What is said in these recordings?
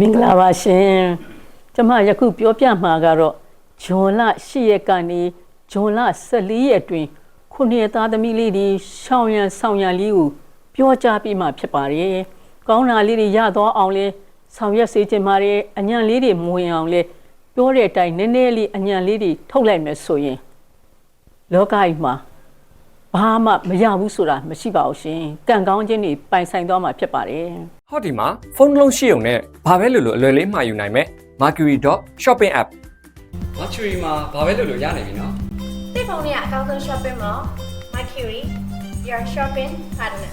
မင်္ဂလာပါရှင်ကျမယခုပြောပြမှာကတော့ဂျွန်လ10ရက်ကနေဂျွန်လ14ရက်တွင်ခုနှစ်သားသမီးလေးတွေရှောင်းရန်ဆောင်ရန်လေးကိုပြောကြားပြီးမှဖြစ်ပါတယ်ကောင်းတာလေးတွေရတော့အောင်လဲဆောင်ရွက်စေချင်ပါတယ်အညံလေးတွေမဝင်အောင်လဲပြောတဲ့အတိုင်းနည်းနည်းလေးအညံလေးတွေထုတ်လိုက်မယ်ဆိုရင်လောကကြီးမှာ ဘာမှမရဘူးဆိုတာမရှိပါဘူးရှင်ကံကောင်းခြင်းတွေပိုင်ဆိုင်သွားမှာဖြစ်ပါတယ်ဟောဒီမှာဖုန်းတစ်လုံးရှိုံနဲ့ဘာပဲလို့လို့အလွယ်လေးမှာယူနိုင်မယ် Mercury.shopping app Mercury မှာဘာပဲလို့လို့ရနိုင်ပြီနော်တိတ်ဖုန်းနဲ့အကောင်းဆုံး shopping mall Mercury your shopping partner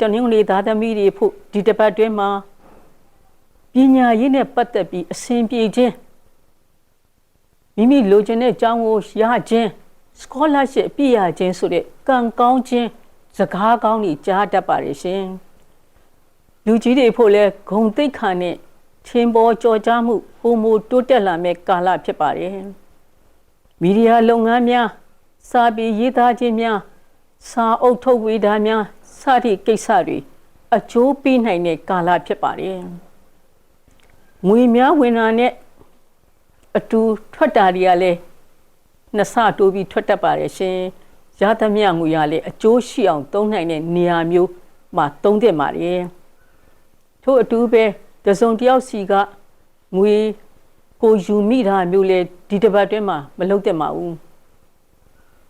တနင်္ဂနွေသားသမီးတွေဖို့ဒီတစ်ပတ်တွင်းမှာပညာရေးနဲ့ပတ်သက်ပြီးအစဉ်ပြေခြင်း မိမိလိုချင်တဲ့အကြောင်းကိုရခြင်း scholarship အပြည့်ရခြင်းဆိုတဲ့ကံကောင်းခြင်းစကားကောင်းတွေကြားတတ်ပါရဲ့ရှင်လူကြီးတွေဖို့လဲဂုံတိတ်ခါနဲ့ချင်းပေါ်ကြော်ကြားမှုပုံမူတိုးတက်လာမဲ့ကာလဖြစ်ပါတယ်မီဒီယာလုပ်ငန်းများစာပေရေးသားခြင်းများစာအုပ်ထုတ်ဝေတာများစသည့်ကိစ္စတွေအကျိုးပေးနိုင်တဲ့ကာလဖြစ်ပါတယ်ငွေများဝင်တာနဲ့ အတူထွက်တာတွေကလည်းနှစ်ဆတိုးပြီးထွက်တတ်ပါတယ်ရှင်ရသမျှငွေရလည်းအကျိုးရှိအောင်သုံးနိုင်တဲ့နေရာမျိုးမှာသုံးသင့်ပါတယ်ထို့အတူပဲတစုံတစ်ယောက်စီကငွေကိုယူမိတာမျိုးလေဒီတစ်ပတ်တွင်းမှာမလုပ်သင့်ပါဘူး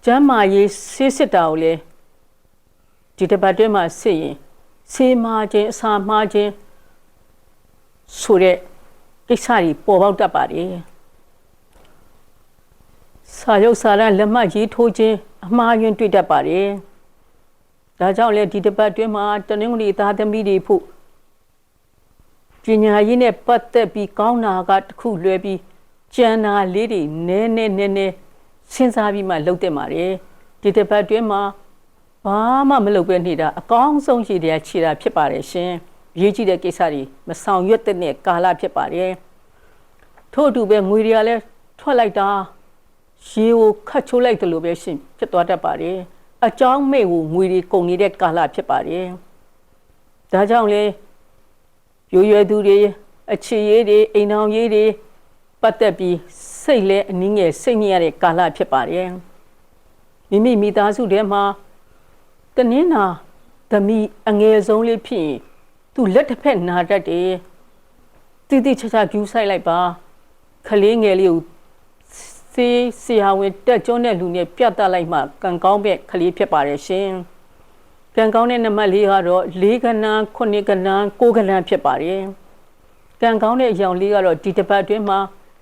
ကျမ်းမာရေးဆေးစစ်တာကိုလည်းဒီတစ်ပတ်တွင်းမှာစစ်ရင်ဆေးမာခြင်းအစာမာခြင်းဆိုတဲ့ကိစ္စတွေပေါ်ပေါက်တတ်ပါတယ် စာရုပ်စာရလက်မှတ်ရေးထိုးခြင်းအမှားယွင်းတွေ့တတ်ပါတယ်ဒါကြောင့်လေဒီတစ်ပတ်တွင်းမှာတနင်္ဂနွေသားသမီးတွေဖို့ပညာရေးနဲ့ပတ်သက်ပြီးကောင်းတာကတစ်ခုလွဲပြီးကျန်တာလေးတွေနည်းနည်းနည်းနည်းစဉ်းစားပြီးမှလုပ်တင်ပါတယ်ဒီတစ်ပတ်တွင်းမှာဘာမှမလုပ်ပဲနေတာအကောင်းဆုံးရှိတဲ့ခြေတာဖြစ်ပါတယ်ရှင်ရေးကြည့်တဲ့ကိစ္စတွေမဆောင်ရွက်တဲ့ကာလဖြစ်ပါတယ်ထို့အတူပဲငွေတွေကလည်းထွက်လိုက်တာ ရေကိုခတ်ချိုးလိုက်တယ်လို့ပဲရှင်ဖြစ်သွားတတ်ပါတယ်အကြောင်းမဲ့ကိုငွေတွေကုန်နေတဲ့ကာလဖြစ်ပါတယ်ဒါကြောင့်လေရွရွယ်သူတွေအခြေရေးတွေအိမ်အောင်ရေးတွေပတ်သက်ပြီးစိတ်လဲအနည်းငယ်စိတ်ညစ်ရတဲ့ကာလဖြစ်ပါတယ်မိမိမိသားစုထဲမှာတနင်္လာသမီးအငယ်ဆုံးလေးဖြစ်ရင်သူလက်တစ်ဖက်နာတတ်တယ်တိတိကျကျကျူးဆိုင်လိုက်ပါခလေးငယ်လေးကို စေးဆရာဝန်တက်ကျွန်းတဲ့လူနဲ့ပြတ်တက်လိုက်မှကံကောင်းပဲခလေးဖြစ်ပါတယ်ရှင်ကံကောင်းတဲ့နံပါတ်လေးကတော့၄ကဏ္ဍ9ကဏ္ဍ9ကဏ္ဍဖြစ်ပါတယ်ကံကောင်းတဲ့အကြောင်းလေးကတော့ဒီတစ်ပတ်အတွင်းမှာ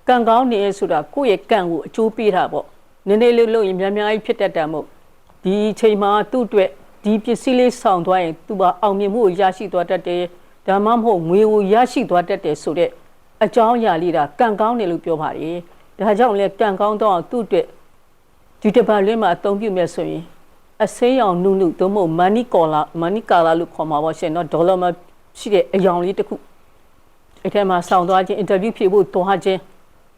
ကံကောင်းနေရဆိုတာကိုယ့်ရဲ့ကံကိုအကျိုးပေးတာပေါ့နည်းနည်းလေးလုပ်ရင်များများကြီးဖြစ်တတ်တယ်မို့ဒီအချိန်မှာသူ့အတွက်ဒီပစ္စည်းလေးဆောင်သွားရင်သူကအောင်မြင်မှုကိုရရှိသွားတတ်တယ်ဒါမှမဟုတ်ငွေကိုရရှိသွားတတ်တယ်ဆိုတဲ့အကြောင်းအရာလေးဒါကံကောင်းတယ်လို့ပြောပါတယ် ဒါကြောင့်လည်းကံကောင်းတော့သူ့အတွက်ဒီတပတ်လင်းမှာအသုံးပြုမယ်ဆိုရင်အစိမ်းရောင်နုနုသို့မဟုတ်မန်နီကောလာမန်နီကာလာလို့ခေါ်မှာပါရှင်နော်ဒေါ်လာမှာရှိတဲ့အယောင်လေးတစ်ခုအဲ့ထဲမှာဆောင်းသွားခြင်းအင်တာဗျူးဖြေဖို့သွားခြင်း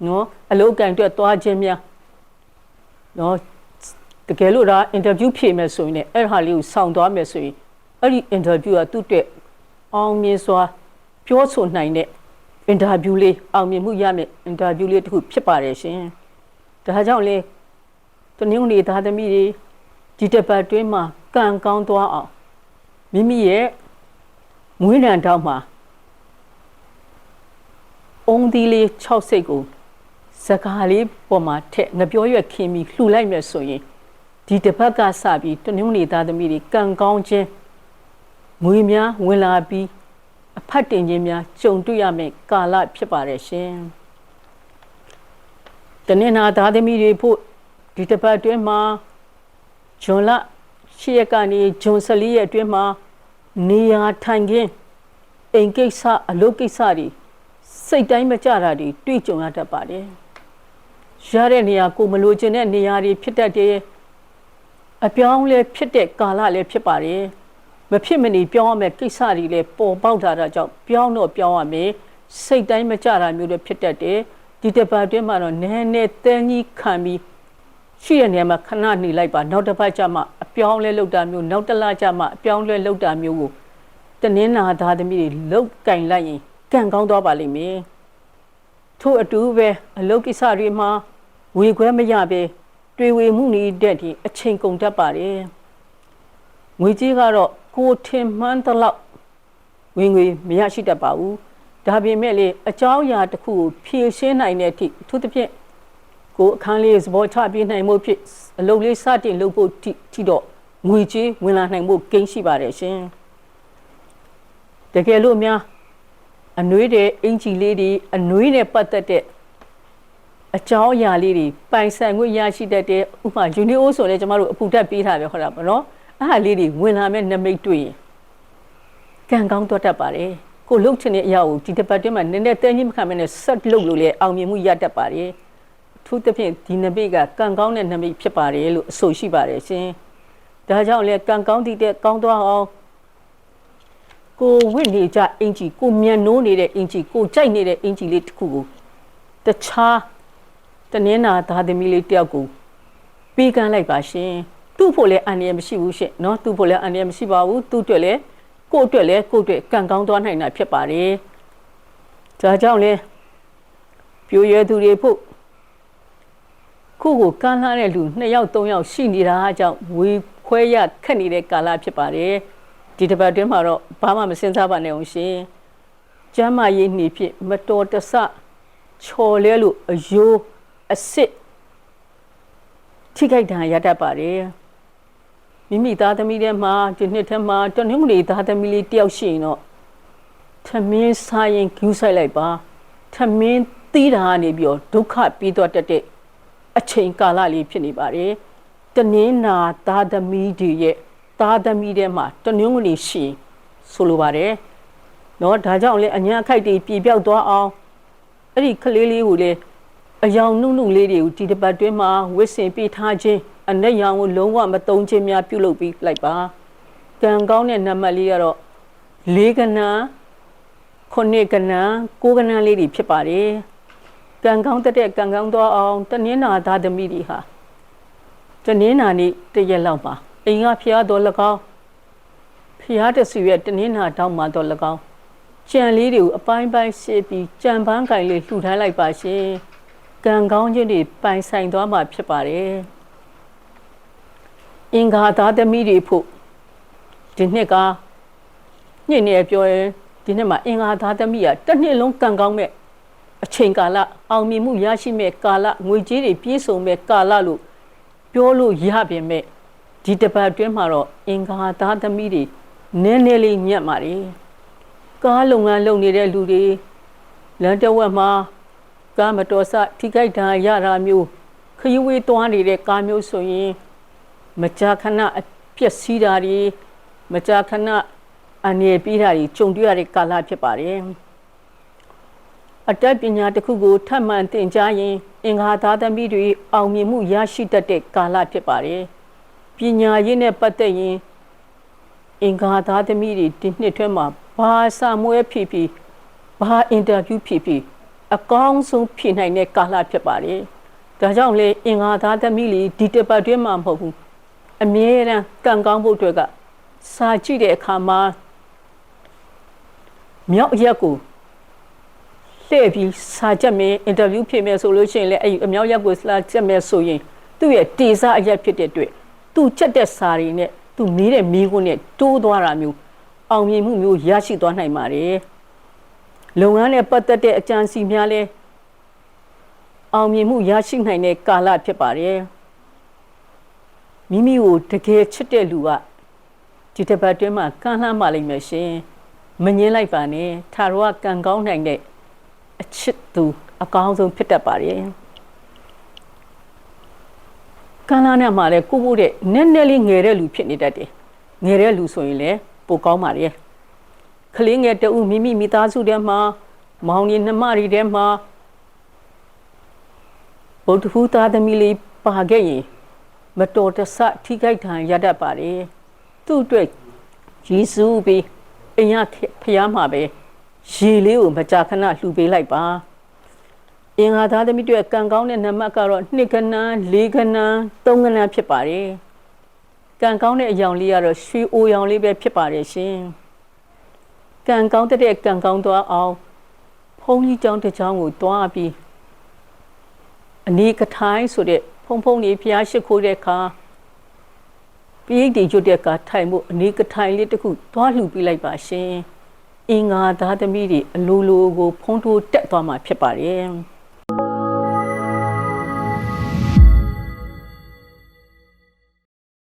နော်အလုပ်ကံအတွက်သွားခြင်းများနော်တကယ်လို့ဒါအင်တာဗျူးဖြေမယ်ဆိုရင်လည်းအဲ့ဟာလေးကိုဆောင်းသွားမယ်ဆိုရင်အဲ့ဒီအင်တာဗျူးကသူ့အတွက်အောင်မြင်စွာပြောဆိုနိုင်တဲ့ အင်တာဗျူးလေးအောင်မြင်မှုရမယ်အင်တာဗျူးလေးတစ်ခုဖြစ်ပါတယ်ရှင်ဒါကြောင့်လေတနင်္ဂနွေသားသမီးတွေဒီတစ်ပတ်တွင်းမှာကံကောင်းသွားအောင်မိမိရဲ့မွေးနံတောက်မှာအုံးသီးလေး6စိတ်ကိုစကားလေးပေါ်မှာထက်ငပြောရွက်ခင်းပြီးလှူလိုက်မယ်ဆိုရင်ဒီတစ်ပတ်ကစပြီးတနင်္ဂနွေသားသမီးတွေကံကောင်းခြင်းငွေများဝင်လာပြီး အဖတ်တင်ခြင်းများကြုံတွေ့ရမယ့်ကာလဖြစ်ပါတယ်ရှင်တနင်္လာသားသမီးတွေဖို့ဒီတစ်ပတ်အတွင်းမှာဂျွန်လ၈ရက်ကနေဂျွန်14ရက်အတွင်းမှာနေရာထိုင်ခင်းအိမ်ကိစ္စအလုပ်ကိစ္စတွေစိတ်တိုင်းမကြတာတွေတွေ့ကြုံရတတ်ပါတယ်ရတဲ့နေရာကိုမလိုချင်တဲ့နေရာတွေဖြစ်တတ်တယ်အပြောင်းလဲဖြစ်တဲ့ကာလလည်းဖြစ်ပါတယ် မဖြစ်မနေပြောင်းရမယ့်ကိစ္စတွေလည်းပေါ်ပေါက်လာတာကြောင့်ပြောင်းတော့ပြောင်းရမယ်စိတ်တိုင်းမကြတာမျိုးတွေဖြစ်တတ်တယ်ဒီတစ်ပတ်အတွင်းမှာတော့နည်းနည်းတန်းကြီးခံပြီးရှိတဲ့နေရာမှာခဏနေလိုက်ပါနောက်တစ်ပတ်ကျမှအပပြောင်းလဲလောက်တာမျိုးနောက်တစ်လကြာမှအပြောင်းလဲလောက်တာမျိုးကိုတနင်္လာသားသမီးတွေလောက်ကင်လိုက်ရင်ကံကောင်းသွားပါလိမ့်မယ်ထို့အတူပဲအလုပ်ကိစ္စတွေမှာဝေခွဲမရပဲတွေ့ဝေမှုနေတဲ့ဒီအချိန်ကုန်တတ်ပါတယ်ငွေကြီးကတော့ ကိုထင်မှန်းသလောက်ဝင်ငွေမရရှိတတ်ပါဘူးဒါပေမဲ့လေအကြောင်းအရာတစ်ခုကိုဖြေရှင်းနိုင်တဲ့အထိအထူးသဖြင့်ကိုအခန်းလေးသဘောချပြနိုင်မှုဖြစ်အလုပ်လေးစတင်လုပ်ဖို့ထိထိတော့ငွေကြေးဝင်လာနိုင်မှုကိန်းရှိပါတယ်ရှင်တကယ်လို့များအနှွေးတဲ့အင်ဂျီလေးတွေအနှွေးနဲ့ပတ်သက်တဲ့အကြောင်းအရာလေးတွေပိုင်ဆိုင်ခွင့်ရရှိတတ်တဲ့ဥပမာယူနီအိုဆိုလည်းကျမတို့အပူတက်ပေးထားပဲဟုတ်တာပေါ့နော် အဲ့ဒါလေးတွေဝင်လာမဲ့နမိတ်တွေ့ရင်ကံကောင်းတော့တတ်ပါတယ်ကိုလှုပ်ချင်တဲ့အရာကိုဒီတစ်ပတ်တည်းမှာနည်းနည်းတဲကြီးမခံမနဲ့ဆက်လုပ်လို့လေအောင်မြင်မှုရတတ်ပါတယ်အထူးသဖြင့်ဒီနမိတ်ကကံကောင်းတဲ့နမိတ်ဖြစ်ပါတယ်လို့အဆိုရှိပါတယ်ရှင်။ဒါကြောင့်လေကံကောင်းသည့်တဲ့ကောင်းသွားအောင်ကိုဝိနေကြအင်ကြီးကိုမြန်နိုးနေတဲ့အင်ကြီးကိုကြိုက်နေတဲ့အင်ကြီးလေးတစ်ခုကိုတခြားတနင်္လာသားသမီးလေးတယောက်ကိုပေးကမ်းလိုက်ပါရှင်။ သူ့ဖို့လည်းအန္တရာယ်မရှိဘူးရှင်နော်သူ့ဖို့လည်းအန္တရာယ်မရှိပါဘူးသူ့အတွက်လည်းကိုယ့်အတွက်လည်းကိုယ့်အတွက်ကံကောင်းသွားနိုင်တာဖြစ်ပါတယ်။ဒါကြောင့်လေပြိုရဲသူတွေဖို့ခုကိုကမ်းလှမ်းတဲ့လူ2ယောက်3ယောက်ရှိနေတာအကြောင်းဝေခွဲရခက်နေတဲ့ကာလဖြစ်ပါတယ်ဒီတစ်ပတ်တွင်းမှာတော့ဘာမှမစင်စားပါနဲ့အောင်ရှင်ကျမ်းမာရေးနှီးဖြစ်မတော်တဆချော်လဲလို့အယိုးအစ်စ်ထိခိုက်ဒဏ်ရာရတတ်ပါတယ် မိမိသားသမီးထဲမှာဒီနှစ်ထဲမှာတနင်္ဂနွေသားသမီးလေးတယောက်ရှိရင်တော့သမင်းစားရင်ကျူးဆိုင်လိုက်ပါသမင်းသီးတာကနေပြီးတော့ဒုက္ခပြီးတော့တတ်တဲ့အချိန်ကာလလေးဖြစ်နေပါတယ်။တနင်္နာသားသမီးတွေရဲ့သားသမီးတွေမှာတနင်္ဂနွေရှိဆိုလိုပါတယ်။နော်ဒါကြောင့်လည်းအညာခိုက်တွေပြေပြောက်သွားအောင်အဲ့ဒီကလေးလေးကိုလည်းအယောင်နုနုလေးတွေကိုဒီတစ်ပတ်တွင်းမှာဝစ်စင်ပေးထားခြင်း အနက်ရောင်ကိုလုံးဝမတုံးခြင်းများပြုလုပ်ပြီးလိုက်ပါ။ကံကောင်းတဲ့နံပါတ်လေးကတော့လေးကဏ္ဍခုနှစ်ကဏ္ဍကိုးကဏ္ဍလေးတွေဖြစ်ပါတယ်။ကံကောင်းတက်တဲ့ကံကောင်းသွားအောင်တနင်္နာသားသမီးတွေဟာတနင်္နာနေ့တရက်လောက်မှာအိမ်ကဖျားတော်၎င်းဖျားတဆူရဲ့တနင်္နာတောင်းမှာတော်၎င်းကြံလေးတွေကိုအပိုင်းပိုင်းရှင်းပြီးကြံပန်းကင်လေးလှူထားလိုက်ပါရှင်ကံကောင်းခြင်းတွေပိုင်ဆိုင်သွားမှာဖြစ်ပါတယ် အင်္ဂါသားသမီးတွေဖို့ဒီနှစ်ကညနေပြောရင်ဒီနှစ်မှာအင်္ဂါသားသမီးကတစ်နှစ်လုံးကံကောင်းမဲ့အချိန်ကာလအောင်မြင်မှုရရှိမဲ့ကာလငွေကြေးတွေပြည့်စုံမဲ့ကာလလို့ပြောလို့ရပြင်မဲ့ဒီတစ်ပတ်အတွင်းမှာတော့အင်္ဂါသားသမီးတွေနည်းနည်းလေးညံ့ပါလေကားလုပ်ငန်းလုပ်နေတဲ့လူတွေလမ်းတစ်ဝက်မှာကားမတော်ဆထိခိုက်ဒဏ်ရာရတာမျိုးခရီးဝေးသွားနေတဲ့ကားမျိုးဆိုရင် မကြာခဏအပျက်စီးတာတွေမကြာခဏအနေပြီးတာတွေကြုံတွေ့ရတဲ့ကာလဖြစ်ပါတယ်အတတ်ပညာတစ်ခုကိုထပ်မံသင်ကြားရင် အင်္ဂါသားသမီးတွေအောင်မြင်မှုရရှိတတ်တဲ့ကာလဖြစ်ပါတယ်။ပညာရေးနဲ့ပတ်သက်ရင်အင်္ဂါသားသမီးတွေဒီနှစ်ထဲမှာဘာစာမွေးဖြစ်ဖြစ်ဘာအင်တာဗျူးဖြစ်ဖြစ်အကောင်းဆုံးဖြေနိုင်တဲ့ကာလဖြစ်ပါတယ်။ဒါကြောင့်လေအင်္ဂါသားသမီးတွေဒီတစ်ပတ်တွင်းမှာမဟုတ်ဘူး။ အမြဲတမ်းကံကောင်းဖို့အတွက်ကစာကြည့်တဲ့အခါမှာမြောက်ရက်ကိုလှည့်ပြီးစာချက်မယ်အင်တာဗျူးဖြစ်မယ်ဆိုလို့ရှိရင်လည်းအဲ့ဒီအမြောက်ရက်ကိုစာချက်မယ်ဆိုရင်သူ့ရဲ့တေစာအရက်ဖြစ်တဲ့အတွက်သူချက်တဲ့စာတွေနဲ့သူမေးတဲ့မေးခွန်းနဲ့တိုးသွားတာမျိုးအောင်မြင်မှုမျိုးရရှိသွားနိုင်ပါတယ်လုပ်ငန်းနဲ့ပတ်သက်တဲ့အကြံစီများလဲအောင်မြင်မှုရရှိနိုင်တဲ့ကာလဖြစ်ပါတယ် မိမိကိုတကယ်ချစ်တဲ့လူကဒီတစ်ပတ်တွင်းမှာကန့်လှမ်းပါလိမ့်မယ်ရှင်မငင်းလိုက်ပါနဲ့ထာရောကကံကောင်းနိုင်တဲ့အချစ်သူအကောင်းဆုံးဖြစ်တတ်ပါတယ်ကန္နာနဲ့မှလည်းကိုဖို့တဲ့နည်းနည်းလေးငယ်တဲ့လူဖြစ်နေတတ်တယ်ငယ်တဲ့လူဆိုရင်လည်းပိုကောင်းပါတယ်ကလေးငယ်တဦးမိမိမိသားစုထဲမှာမောင်ကြီးနှမတွေထဲမှာဘုဒ္ဓဟူသားသမီးလေးပါခဲ့ရင် မတော်တဆထိခိုက်ဒဏ်ရတတ်ပါတယ်သူ့အတွက်ယေရှုပြီးအင်ရဖျားမှာပဲရေလေးကိုမကြာခဏလှူပေးလိုက်ပါအင်္ဂါသားသမီးတွေကံကောင်းတဲ့နံပါတ်ကတော့2ကဏ္ဍ4ကဏ္ဍ3ကဏ္ဍဖြစ်ပါတယ်ကံကောင်းတဲ့အယောင်လေးကတော့ရွှေအိုရောင်လေးပဲဖြစ်ပါတယ်ရှင်ကံကောင်းတဲ့ကံကောင်းသွားအောင်ဖုံးကြီးကျောင်းတစ်ကျောင်းကိုတွားပြီးအနီးကထိုင်းဆိုတဲ့ ဖုံဖုံလေးဖျားရှိခိုးတဲ့အခါပိဋိကျွတ်တဲ့အခါထိုင်မှုအနီးကထိုင်လေးတစ်ခုတွားလှူပြလိုက်ပါရှင်အင်္ဂါသားသမီးတွေအလိုလိုကို ဖုံးထိုးတက်သွားမှာဖြစ်ပါတယ်